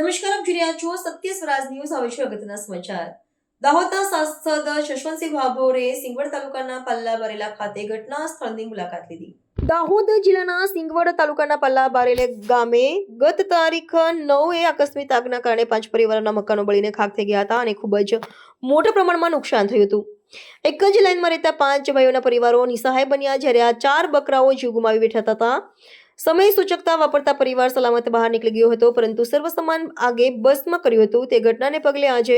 રહ્યા છો સત્ય સ્વરાજ ન્યૂઝ. આવે છે અગત્યના સમાચાર. દાહોદના સાંસદ જશવંતસિંહ ભાભોરે સિંગવડ તાલુકાના પલ્લા બરેલા ખાતે ઘટના સ્થળની મુલાકાત લીધી. દાહોદ જિલ્લાના સિંગવડ તાલુકાના પલ્લા બારેલે ગામે ગત તારીખ નવ એ આકસ્મિક આગના કારણે પાંચ પરિવારોના મકાનો બળીને ખાક થઈ ગયા હતા અને ખૂબ જ મોટા પ્રમાણમાં નુકસાન થયું હતું. એક જ લાઇનમાં રહેતા પાંચ ભાઈઓના પરિવારો નિસહાય બન્યા જ્યારે આ ચાર બકરાઓ જીવ ગુમાવી બેઠા હતા. સમય સૂચકતા વાપરતા પરિવાર સલામત બહાર નીકળી ગયો હતો, પરંતુ સર્વસમાન આગે ભસ્મ કર્યું હતું. તે ઘટનાને પગલે આજે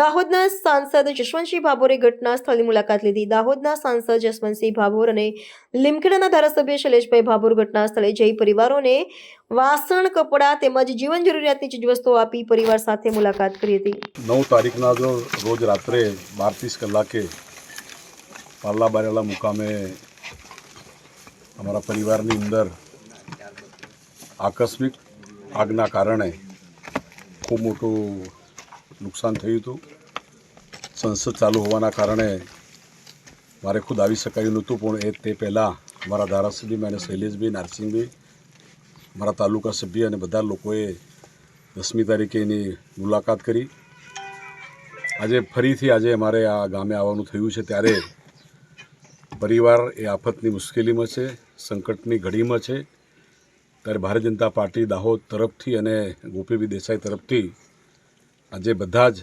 દાહોદના સાંસદ જશવંતસિંહ ભાભોરે ઘટના સ્થળની મુલાકાત લીધી. દાહોદના સાંસદ જશવંતસિંહ ભાભોર અને લીમખેડાના ધારાસભ્ય શૈલેષભાઈ ભાભોર ઘટના સ્થળે જઈ પરિવારોને વાસણ, કપડાં તેમજ જીવન જરૂરિયાતની ચીજવસ્તુઓ આપી પરિવાર સાથે મુલાકાત કરી હતી. નવ તારીખના રોજ રાત્રે બાર ત્રીસ કલાકે પાલ્લા બારેલા મુકામે અમારા પરિવારની અંદર આકસ્મિક આગના કારણે ખૂબ મોટું નુકસાન થયું હતું. સંસદ ચાલુ હોવાના કારણે મારે ખુદ આવી શકાયું નહોતું, પણ એ તે પહેલાં મારા ધારાસભ્ય અને શૈલેષભાઈ, નારસિંહભાઈ, મારા તાલુકા સભ્ય અને બધા લોકોએ દસમી તારીખે એની મુલાકાત કરી. આજે ફરીથી આજે અમારે આ ગામે આવવાનું થયું છે ત્યારે પરિવાર એ આફતની મુશ્કેલીમાં છે, સંકટની ઘડીમાં છે. ત્યારે ભારતીય જનતા પાર્ટી દાહોદ તરફથી અને ગોપીબી દેસાઈ તરફથી આજે બધા જ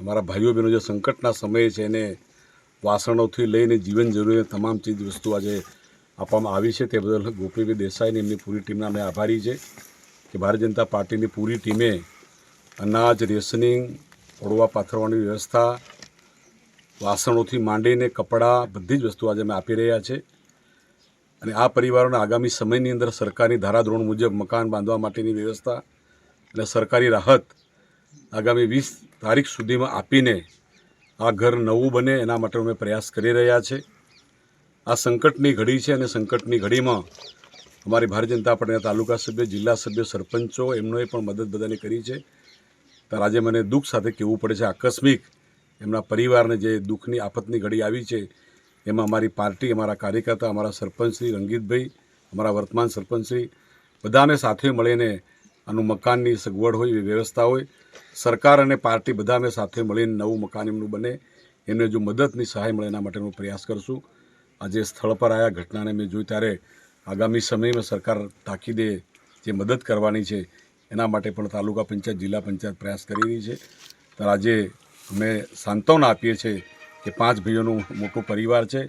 અમારા ભાઈઓ બહેનો જે સંકટના સમયે છે એને વાસણોથી લઈને જીવન જરૂરી તમામ ચીજ વસ્તુ આજે આપવામાં આવી છે તે બદલ ગોપીબી દેસાઈની એમની પૂરી ટીમના અમે આભારી છે કે ભારતીય જનતા પાર્ટીની પૂરી ટીમે અનાજ, રેશનિંગ ઓળવા પાથરવાની વ્યવસ્થા, વાસણોથી માંડીને કપડાં બધી જ વસ્તુ આજે અમે આપી રહ્યા છે. અને આ પરિવારોને આગામી સમયની અંદર સરકારની ધારાધોરણ મુજબ મકાન બાંધવા માટેની વ્યવસ્થા અને સરકારી રાહત આગામી વીસ તારીખ સુધીમાં આપીને આ ઘર નવું બને એના માટે અમે પ્રયાસ કરી રહ્યા છે. આ સંકટની ઘડી છે અને સંકટની ઘડીમાં અમારી ભારતીય જનતા પાર્ટીના તાલુકા સભ્ય, જિલ્લા સભ્ય, સરપંચો એમનોએ પણ મદદ બધાને કરી છે. ત્યારે આજે મને દુઃખ સાથે કહેવું પડે છે, આકસ્મિક એમના પરિવારને જે દુઃખની આફતની ઘડી આવી છે એમાં અમારી પાર્ટી, અમારા કાર્યકર્તા, અમારા સરપંચશ્રી રંગીતભાઈ, અમારા વર્તમાન સરપંચશ્રી બધાને સાથે મળીને આનું મકાનની સગવડ હોય, એવી વ્યવસ્થા હોય. સરકાર અને પાર્ટી બધા અમે સાથે મળીને નવું મકાન એમનું બને. એમને જો મદદની સહાય મળે એના માટેનો પ્રયાસ કરશું. આજે સ્થળ પર આવ્યા ઘટનાને મેં જોઈ ત્યારે આગામી સમયમાં સરકાર તાકીદે જે મદદ કરવાની છે, એના માટે પણ તાલુકા પંચાયત, જિલ્લા પંચાયત પ્રયાસ કરી રહી છે. ત્યારે આજે અમે સાંત્વના આપીએ છીએ કે પાંચ ભાઈઓનું મોટો પરિવાર છે.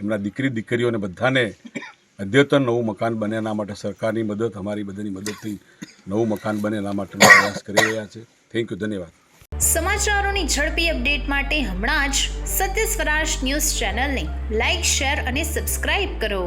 એમના દીકરી દીકરીઓને બધાને અદ્યતન નવું મકાન બને એના માટે સરકારની મદદ, અમારી બધાની મદદથી નવું મકાન બને એના માટેનો પ્રયાસ કરી રહ્યા છે. થેન્ક યુ ધન્યવાદ. સમાચારોની ઝડપી અપડેટ માટે હમણાં જ સત્ય સ્વરાજ ન્યૂઝ ચેનલને લાઇક શેર અને સબસ્ક્રાઇબ કરો.